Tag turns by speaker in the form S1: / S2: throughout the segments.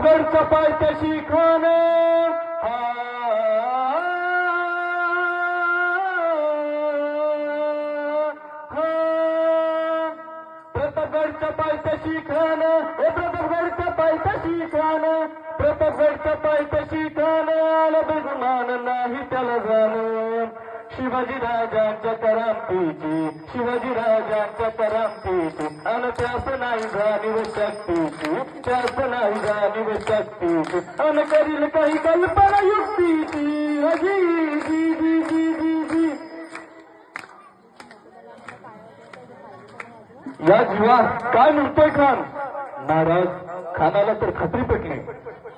S1: प्रतापगडच्या पायथ्याशी खान. प्रतापगडच्या पायथ्याशी खान. हे प्रतापगडच्या पायथ्याशी खान. प्रतापगडच्या पायथ्याशी खान. आलं बेगुमान नाही त्याला जाण. शिवाजी राजांच्या करामतीची शिवाजी राजांच्या करामतीची त्यास नाही जाणीव शक्तीची त्यास नाही जाणीव शक्तीची अन करील काही कल्पना युक्तीची अजी जी जी जी जी जी. या जीवा काय म्हणतोय खान? महाराज खानाला तर खात्री पेटली.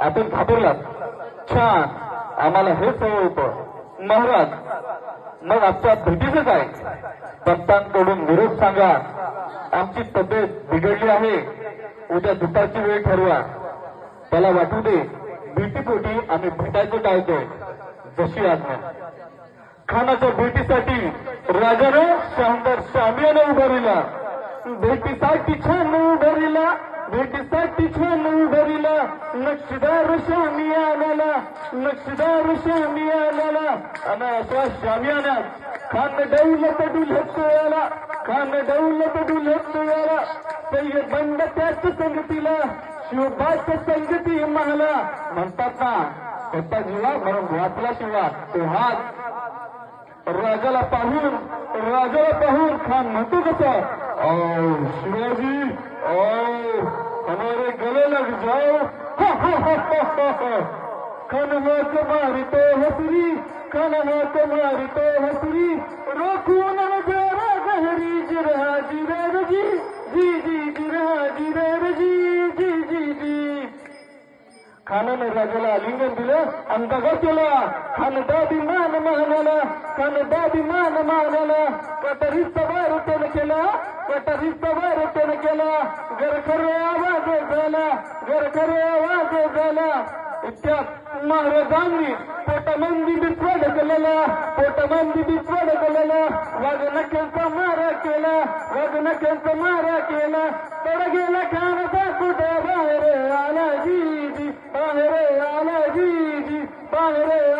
S1: आपण घाबरलात. छान आम्हाला हे सवय होतं महाराज मग आजच्या भेटीचं काय भक्तांकडून विरोध सांगा. आमची तब्येत बिघडली आहे. उद्या दुपारची वेळ ठरवा. त्याला वाटू दे. भेटीपोटी आम्ही भेटायचं टाळतोय. जशी आज्ञा. खानाच्या भेटीसाठी राजाने शानदार शामियानं उभारिला भेटीसाठी छान उभारिला भेटीसाठी छान उभारिला. नक्षीदार शामियानाला नक्षीदार आणाला आणि अशा शामियानात खान डौलत डुलत आला खान डौलत डुलत आला सय्यद बंद त्याच संगतीला शिवबाच्या संगती मला. म्हणतात ना स्वतः जीवा म्हणून वाचला शिवा तो हात. राजाला पाहून राजाला पाहून खान म्हणतो कसं? शिवाजी गले लग जाओ। हा खन मां कारी तो हसरी। रोकू हसरी जाओ। खानाने राजाला आलिंगन दिलं आणि दगा केला. खान दादी मान मानाला खान दादी मान मानाला कटरीचा सवार त्यानं केला कटरीचा सवार त्यानं केला. गरखरे आवाज झाला गरखरे आवाज झाला. त्या महाराजांनी पोटामंदी बिस्वा ढकलला पोटमंदी बिस्वा ढकलला वाघनख्यांचा मारा केला वाघनख्यांचा मारा केला तड गेला खानचा कुठे बाहेर आला जी जी बाहेर आला जी जी बाहेर